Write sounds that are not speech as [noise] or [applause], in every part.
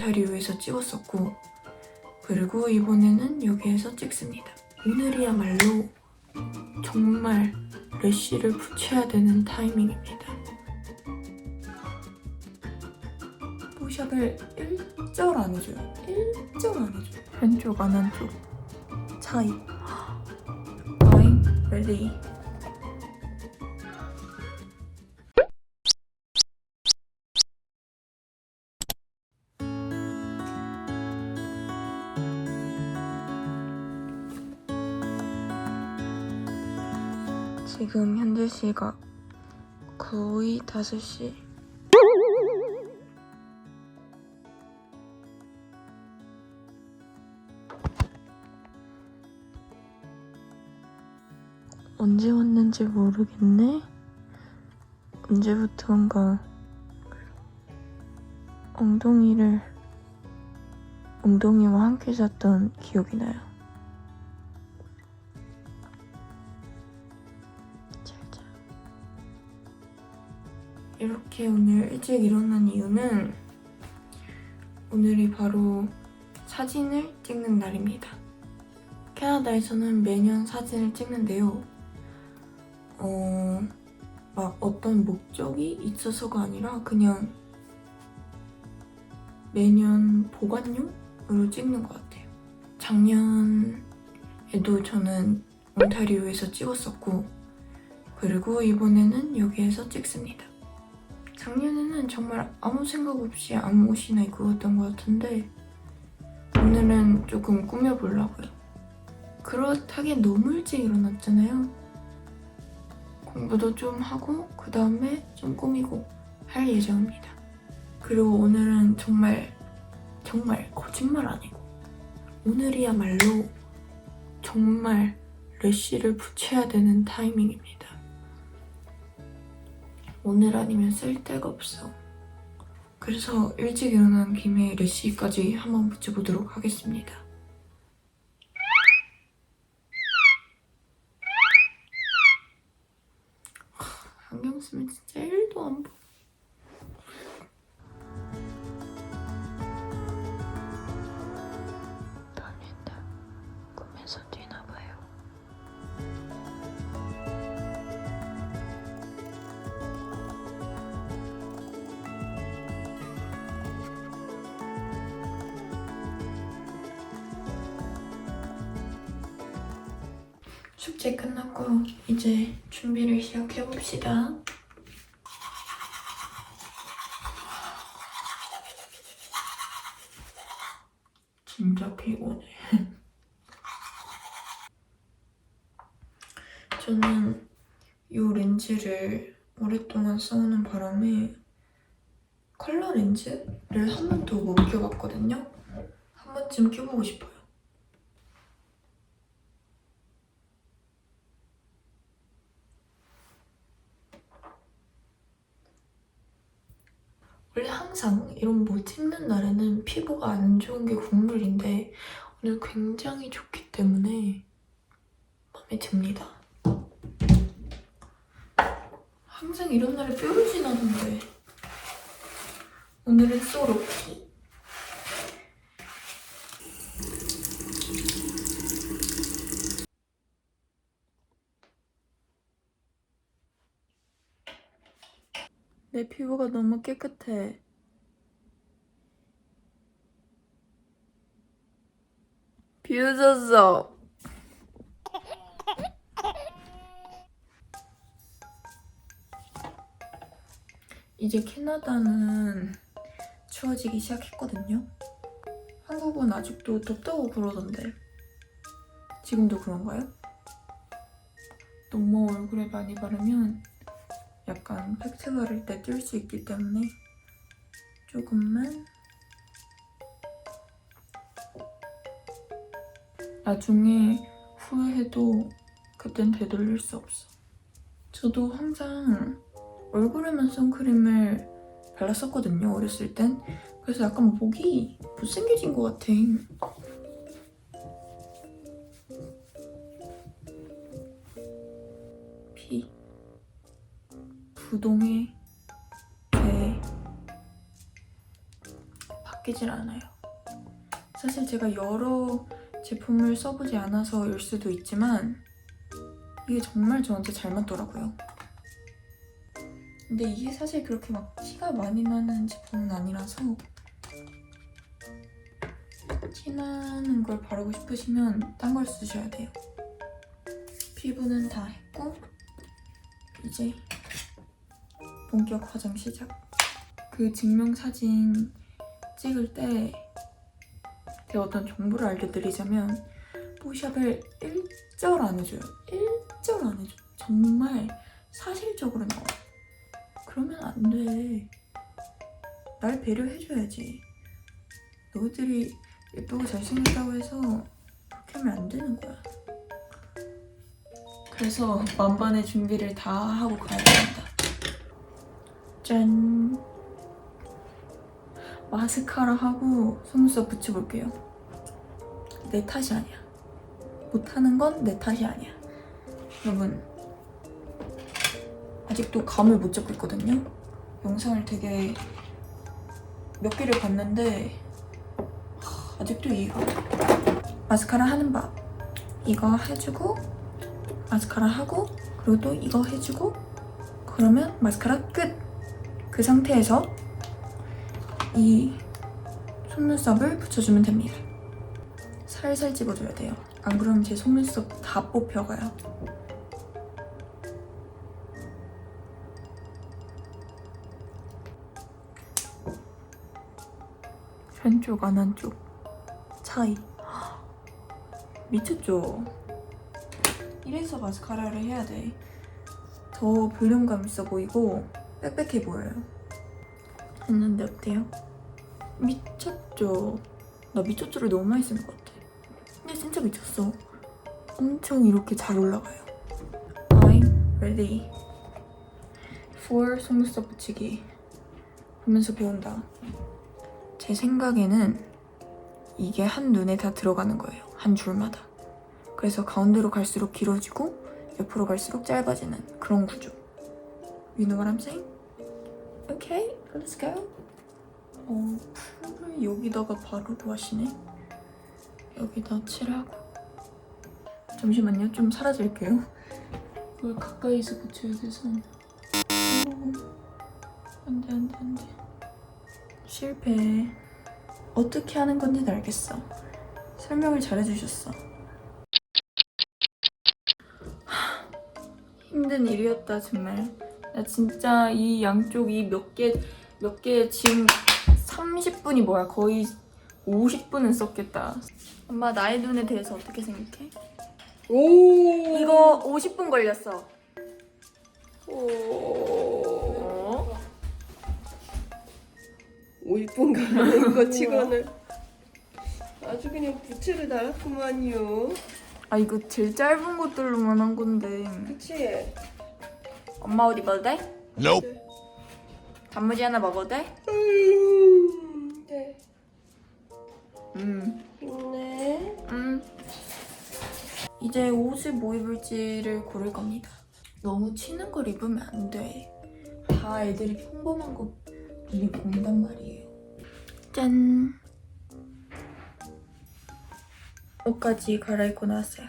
온타리오에서 찍었었고 그리고 이번에는 여기에서 찍습니다. 오늘이야말로 정말 래쉬를 붙여야 되는 타이밍입니다. 뽀샵을 1절 안 해줘요. 1절 안 해줘요. 왼쪽 안 한쪽 차이. [gasps] I'm ready. 지금 현재 시각 거의 5시. 언제 왔는지 모르겠네. 언제부턴가 엉덩이를 엉덩이와 함께 잤던 기억이 나요. 이렇게 오늘 일찍 일어난 이유는 오늘이 바로 사진을 찍는 날입니다. 캐나다에서는 매년 사진을 찍는데요. 어, 막 어떤 목적이 있어서가 아니라 그냥 매년 보관용으로 찍는 것 같아요. 작년에도 저는 온타리오에서 찍었었고, 그리고 이번에는 여기에서 찍습니다. 작년에는 정말 아무 생각 없이 아무 옷이나 입고 갔던 것 같은데, 오늘은 조금 꾸며보려고요. 그렇다기엔 너무 일찍 일어났잖아요. 공부도 좀 하고 그 다음에 좀 꾸미고 할 예정입니다. 그리고 오늘은 정말 정말 거짓말 아니고 오늘이야말로 정말 래쉬를 붙여야 되는 타이밍입니다. 오늘 아니면 쓸 데가 없어. 그래서 일찍 일어난 김에 래쉬까지 한번 붙여보도록 하겠습니다. 안경 쓰면 진짜 1도 안 보여. 숙제 끝났고 이제 준비를 시작해 봅시다. 진짜 피곤해. [laughs] 저는 이 렌즈를 오랫동안 써오는 바람에 컬러 렌즈를 한 번도 못 껴봤거든요. 한 번쯤 껴보고 싶어요. 원래 항상 이런 뭐 찍는 날에는 피부가 안 좋은 게 국룰인데 오늘 굉장히 좋기 때문에 마음에 듭니다. 항상 이런 날에 뾰루지 나는데 오늘은 소로키. 내 피부가 너무 깨끗해. 비웃었어. 이제 캐나다는 추워지기 시작했거든요. 한국은 아직도 덥다고 그러던데. 지금도 그런가요? 너무 얼굴에 많이 바르면 약간 팩트 바를 때 뜰 수 있기 때문에 조금만 나중에 후회해도 그땐 되돌릴 수 없어. 저도 항상 얼굴에만 선크림을 발랐었거든요, 어렸을 땐. 그래서 약간 목이 못생겨진 것 같아. 부동의 죄. 나쁘진 않아요. 사실 제가 여러 제품을 써보지 않아서일 수도 있지만 이게 정말 저한테 잘 맞더라고요. 근데 이게 사실 그렇게 막 티가 많이 나는 제품은 아니라서 티나는 걸 바르고 싶으시면 딴 걸 쓰셔야 돼요. 피부는 다 했고 이제 본격 화장 시작. 그 증명사진 찍을 때 제가 어떤 정보를 알려드리자면 뽀샵을 일절 안 해줘요. 일절 안 해줘. 정말 사실적으로 나와. 그러면 안 돼. 날 배려해줘야지. 너희들이 예쁘고 잘생겼다고 해서 그렇게 하면 안 되는 거야. 그래서 만반의 준비를 다 하고 가야 됩니다. 짠. 마스카라 하고 속눈썹 붙여볼게요. 내 탓이 아니야. 못하는 건 내 탓이 아니야. 여러분, 아직도 감을 못 잡고 있거든요. 영상을 되게 몇 개를 봤는데 하, 아직도 돼. 마스카라 하는 법. 이거 해주고 마스카라 하고 그리고 또 이거 해주고 그러면 마스카라 끝. 그 상태에서 이 속눈썹을 붙여주면 됩니다. 살살 집어줘야 돼요. 안 그러면 제 속눈썹 다 뽑혀가요. 왼쪽 안 한쪽 차이 [gasps] 미쳤죠? 이래서 마스카라를 해야 돼. 더 볼륨감 있어 보이고 빽빽해 보여요. 했는데 어때요? 미쳤죠? 나 미쳤죠를 너무 많이 쓰는 것 같아. 근데 진짜 미쳤어. 엄청 이렇게 잘 올라가요. I'm ready for 속눈썹 붙이기. 보면서 배운다. 제 생각에는 이게 한 눈에 다 들어가는 거예요. 한 줄마다. 그래서 가운데로 갈수록 길어지고 옆으로 갈수록 짧아지는 그런 구조. You know what I'm saying? Okay, let's go. 어, 풀을 여기다가 바로 하시네. 여기다 칠하고. 잠시만요, 좀 사라질게요. 이걸 가까이서 붙여야 돼서. 오, 안돼 안 돼 안 돼. 실패. 어떻게 하는 건지 알겠어. 설명을 잘해주셨어. 하, 힘든 일이었다 정말. 나 진짜 이 양쪽 이 몇 개 몇 개 지금 30분이 뭐야 거의 50분은 썼겠다. 엄마 나의 눈에 대해서 어떻게 생각해? 오. 이거 50분 걸렸어. 오. 50분 가는 거 치고는 아주 그냥 부채를 달았구만요. 아 이거 제일 짧은 것들로만 한 건데. 그치? 엄마 어디 먹어도 돼? Nope. 단무지 하나 먹어도 돼? 음, 네. 음. 네. 음. 이제 옷을 뭐 입을지를 고를 겁니다. 너무 튀는 걸 입으면 안 돼. 다 애들이 평범한 거 눈이 보인단 말이에요. 짠. 옷까지 갈아입고 나왔어요.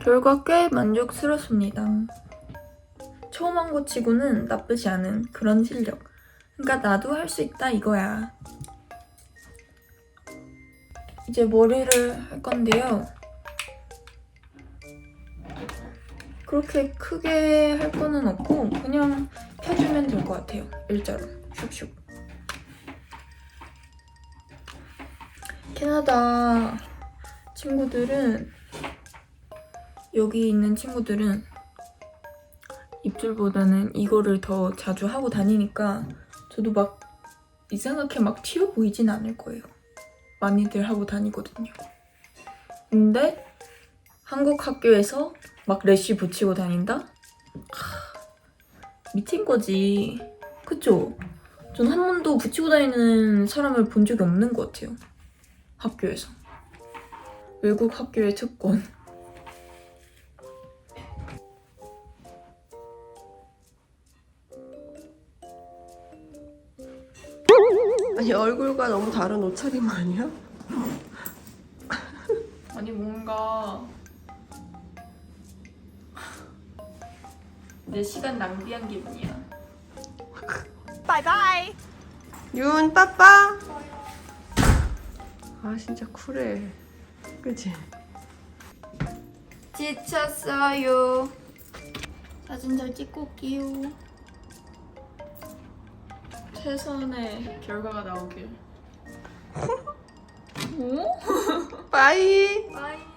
결과 꽤 만족스럽습니다. 처음 한 거 치고는 나쁘지 않은 그런 실력. 그러니까 나도 할 수 있다 이거야. 이제 머리를 할 건데요. 그렇게 크게 할 거는 없고 그냥 펴주면 될 것 같아요. 일자로 슉슉. 캐나다 친구들은 여기 있는 친구들은 입술보다는 이거를 더 자주 하고 다니니까 저도 막 이상하게 막 튀어 보이진 않을 거예요. 많이들 하고 다니거든요. 근데 한국 학교에서 막 래쉬 붙이고 다닌다? 하, 미친 거지. 그쵸? 전 한 번도 붙이고 다니는 사람을 본 적이 없는 것 같아요. 학교에서. 외국 학교의 특권. 아니 얼굴과 너무 다른 옷차림 아니야? 아니 뭔가 내 시간 낭비한 기분이야. 바이바이. 윤 빠빠. 아 진짜 쿨해. 그치? 지쳤어요. 사진 잘 찍고 올게요. 최선의 결과가 나오길. 오? [laughs] 빠이. 바이.